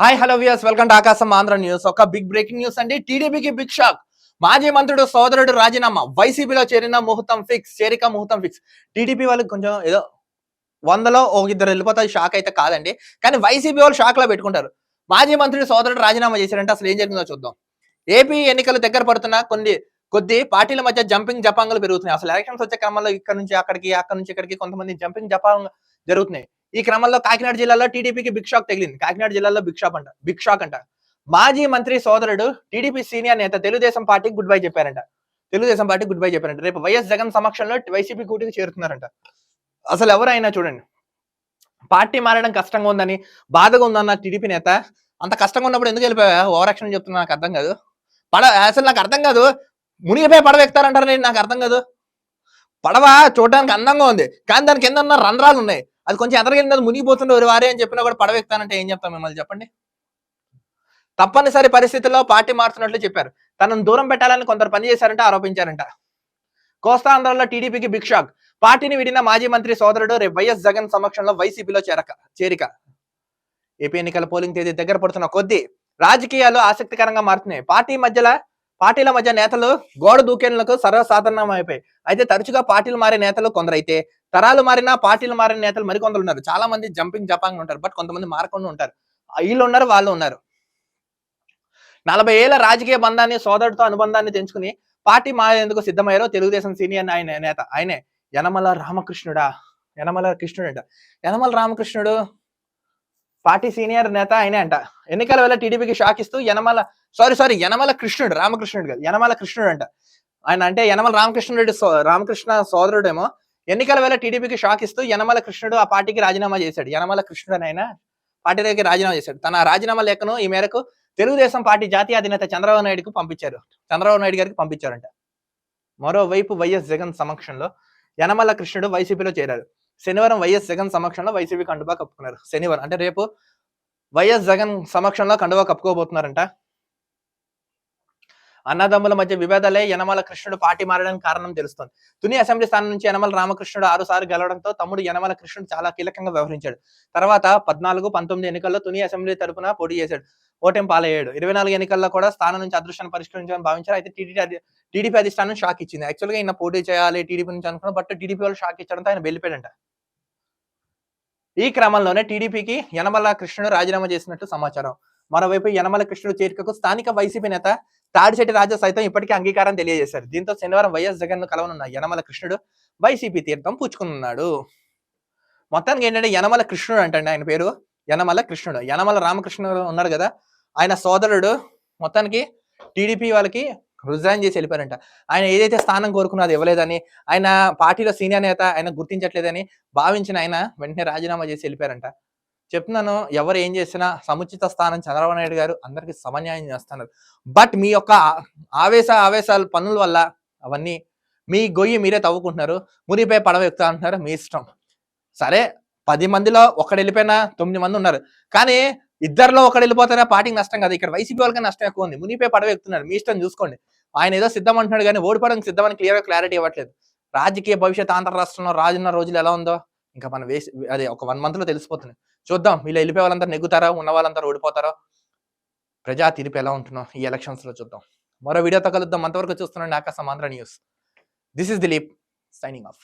Hi hello viewers welcome to Akasam Andhra news ఒక big breaking news అండి. టీడీపీకి big shock మాజీ మంత్రుడు సోదరుడు రాజీనామా. వైసీపీలో చేరిన ముహూర్తం ఫిక్స్ చేరిక ముహూర్తం ఫిక్స్ టీడీపీ వాళ్ళకి కొంచెం ఏదో వందలో ఒక ఇద్దరు వెళ్ళిపోతాయి షాక్ అయితే కాదండి. కానీ వైసీపీ వాళ్ళు షాక్లో పెట్టుకుంటారు. మాజీ మంత్రుడు సోదరుడు రాజీనామా చేశారంటే అసలు ఏం జరిగిందో చూద్దాం. ఏపీ ఎన్నికలు దగ్గర పడుతున్న కొన్ని కొద్ది పార్టీల మధ్య జంపింగ్ జపాంగులు పెరుగుతున్నాయి. అసలు ఎలక్షన్స్ వచ్చే క్రమంలో ఇక్కడ నుంచి అక్కడికి అక్కడ నుంచి ఇక్కడికి కొంతమంది జంపింగ్ జపాంగ్ జరుగుతున్నాయి. ఈ క్రమంలో కాకినాడ జిల్లాలో టీడీపీకి బిగ్ షాక్ తగిలింది. కాకినాడ జిల్లాలో బిగ్ షాక్ అంట. బిగ్ షాక్ అంట. మాజీ మంత్రి సోదరుడు టీడీపీ సీనియర్ నేత తెలుగుదేశం పార్టీకి గుడ్ బై చెప్పారంట. తెలుగుదేశం పార్టీ గుడ్ బై చెప్పారంట. రేపు వైఎస్ జగన్ సమక్షంలో వైసీపీ కూటికి చేరుతున్నారంట. అసలు ఎవరైనా చూడండి. పార్టీ మారడం కష్టంగా ఉందని బాధగా ఉందన్న టీడీపీ నేత అంత కష్టంగా ఉన్నప్పుడు ఎందుకు వెళ్ళిపోయా? ఓవర్ యాక్షన్ చెప్తున్నా నాకు అర్థం కాదు. పడ అసలు నాకు అర్థం కాదు. మునిగిపోయి పడవెక్తారంటారు నేను నాకు అర్థం కాదు. పడవ చూడడానికి అందంగా ఉంది. కానీ దాని కింద ఉన్న రంధ్రాలు ఉన్నాయి. అది కొంచెం ఎదరగెళ్ళింది అది మునిగిపోతుండే ఒక వారే అని చెప్పినా కూడా పడవ ఎక్కుతానంటే ఏం చెప్తాం మిమ్మల్ని చెప్పండి? తప్పనిసరి పరిస్థితుల్లో పార్టీ మారుతున్నట్లు చెప్పారు. తనను దూరం పెట్టాలని కొందరు పనిచేశారంట ఆరోపించారంట. కోస్తాంధ్రలో టీడీపీకి బిగ్ షాక్. పార్టీని విడిన మాజీ మంత్రి సోదరుడు రేపు వైఎస్ జగన్ సమక్షంలో వైసీపీలో చేరక చేరిక. ఏపీ ఎన్నికల పోలింగ్ తేదీ దగ్గర పడుతున్న కొద్దీ రాజకీయాలు ఆసక్తికరంగా మారుతున్నాయి. పార్టీ మధ్యలో పార్టీల మధ్య నేతలు గోడ దూకేళ్ళకు సర్వసాధారణం అయిపోయి అయితే తరచుగా పార్టీలు మారే నేతలు కొందరైతే తరాలు మారినా పార్టీలు మారిన నేతలు మరికొందరు ఉన్నారు. చాలా మంది జంపింగ్ జపాంగ్ ఉంటారు బట్ కొంతమంది మారకుండా ఉంటారు. వీళ్ళు ఉన్నారు వాళ్ళు ఉన్నారు. నలభై ఏళ్ళ రాజకీయ బంధాన్ని సోదరుడితో అనుబంధాన్ని తెంచుకుని పార్టీ మారేందుకు సిద్ధమయ్యారో తెలుగుదేశం సీనియర్ ఆయన నేత ఆయనే. యనమల రామకృష్ణుడా యనమల కృష్ణుడంట. యనమల రామకృష్ణుడు పార్టీ సీనియర్ నేత ఆయనే అంట. ఎన్నికల వేళ టీడీపీకి షాక్ ఇస్తూ యనమల సారీ సారీ యనమల కృష్ణుడు రామకృష్ణుడు కాదు యనమల కృష్ణుడు అంట. ఆయన అంటే యనమల రామకృష్ణుడు సో- రామకృష్ణ సోదరుడేమో. ఎన్నికల వేళ టీడీపీకి షాక్ ఇస్తూ యనమల కృష్ణుడు ఆ పార్టీకి రాజీనామా చేశాడు. యనమల కృష్ణుడు ఆయన ఆయన పార్టీకి రాజీనామా చేశాడు. తన రాజీనామా లేఖను ఈ మేరకు తెలుగుదేశం పార్టీ జాతీయ అధినేత చంద్రబాబు నాయుడుకు పంపించారు. చంద్రబాబు నాయుడు గారికి పంపించారంట. మరోవైపు వైఎస్ జగన్ సమక్షంలో యనమల కృష్ణుడు వైసీపీలో చేరారు. శనివారం వైఎస్ జగన్ సమక్షంలో వైసీపీ కండువా కప్పుకున్నారు. శనివారం అంటే రేపు వైఎస్ జగన్ సమక్షంలో కండువా కప్పుకోబోతున్నారంట. అన్నదమ్ముల మధ్య విభేదాలే యనమల కృష్ణుడు పార్టీ మారడానికి కారణం తెలుస్తోంది. తుని అసెంబ్లీ స్థానం నుంచి యనమల రామకృష్ణుడు ఆరుసారి గెలవడంతో తమ్ముడు యనమల కృష్ణుడు చాలా కీలకంగా వ్యవహరించాడు. తర్వాత పద్నాలుగు పంతొమ్మిది ఎన్నికల్లో తుని అసెంబ్లీ తరపున పోటీ చేశాడు. ఓటెం పాలయ్యాడు. ఇరవై నాలుగు ఎన్నికల్లో కూడా స్థానం నుంచి అదృష్టాన్ని పరిష్కరించాలని భావించారు. అయితే టీడీపీ టీడీపీ అధిష్టానం షాక్ ఇచ్చింది. యాక్చువల్గా ఈయన పోటీ చేయాలి టీడీపీ నుంచి అనుకున్నా బట్ టీడీపీ వాళ్ళు షాక్ ఇచ్చడంతో ఆయన వెళ్ళిపోయాడంట ఈ క్రమంలోనే టీడీపీకి యనమల కృష్ణుడు రాజీనామా చేసినట్టు సమాచారం. మరోవైపు యనమల కృష్ణుడు చేరికకు స్థానిక వైసీపీ నేత తాడిశెట్టి రాజా సైతం ఇప్పటికీ అంగీకారం తెలియజేశారు. దీంతో శనివారం వైఎస్ జగన్ను కలవనున్న యనమల కృష్ణుడు వైసీపీ తీర్థం పుచ్చుకున్నాడు మొత్తానికి ఏంటంటే యనమల కృష్ణుడు అంటండి ఆయన పేరు. యనమల కృష్ణుడు. యనమల రామకృష్ణుడు ఉన్నారు కదా. ఆయన సోదరుడు. మొత్తానికి టీడీపీ వాళ్ళకి రిజైన్ చేసి వెళ్ళిపోయారంట. ఆయన ఏదైతే స్థానం కోరుకున్నది ఇవ్వలేదని ఆయన పార్టీలో సీనియర్ నేత ఆయన గుర్తించట్లేదని భావించిన ఆయన వెంటనే రాజీనామా చేసి వెళ్ళిపోయారంట. చెప్తున్నాను ఎవరు ఏం చేసినా సముచిత స్థానం చంద్రబాబు నాయుడు గారు అందరికి సమన్యాయం చేస్తున్నారు. బట్ మీ యొక్క ఆవేశ ఆవేశాల పనుల వల్ల అవన్నీ మీ గొయ్యి మీరే తవ్వుకుంటున్నారు. మురిపై పడవ ఎక్కుతా అంటున్నారు. మీ ఇష్టం. సరే పది మందిలో ఒకడు వెళ్ళిపోయినా తొమ్మిది మంది ఉన్నారు. కానీ ఇద్దరిలో ఒకడు వెళ్ళిపోతారా? పార్టీకి నష్టం కాదు. ఇక్కడ వైసీపీ వాళ్ళకి నష్టం ఎక్కువ ఉంది. మునిపే పడవ ఎక్కుతున్నారు. మీ ఇష్టం చూసుకోండి. ఆయన ఏదో సిద్ధం అంటున్నాడు కానీ ఓడిపోవడానికి సిద్ధమని క్లియర్గా క్లారిటీ ఇవ్వట్లేదు. రాజకీయ భవిష్యత్ ఆంధ్ర రాష్ట్రంలో రాజున్న రోజులు ఎలా ఉందో ఇంకా మనం వేసి అదే ఒక వన్ మంత్లో తెలిసిపోతుంది. చూద్దాం. వీళ్ళు వెళ్ళిపోయే వాళ్ళందరూ నెగ్గుతారా? ఉన్న వాళ్ళందరూ ఓడిపోతారో? ప్రజా తీర్పు ఎలా ఉంటుందో ఈ ఎలక్షన్స్లో చూద్దాం. మరో వీడియోతో కలుద్దాం. అంతవరకు చూస్తున్నాండి Akasam Andhra news. This is Dilip signing off.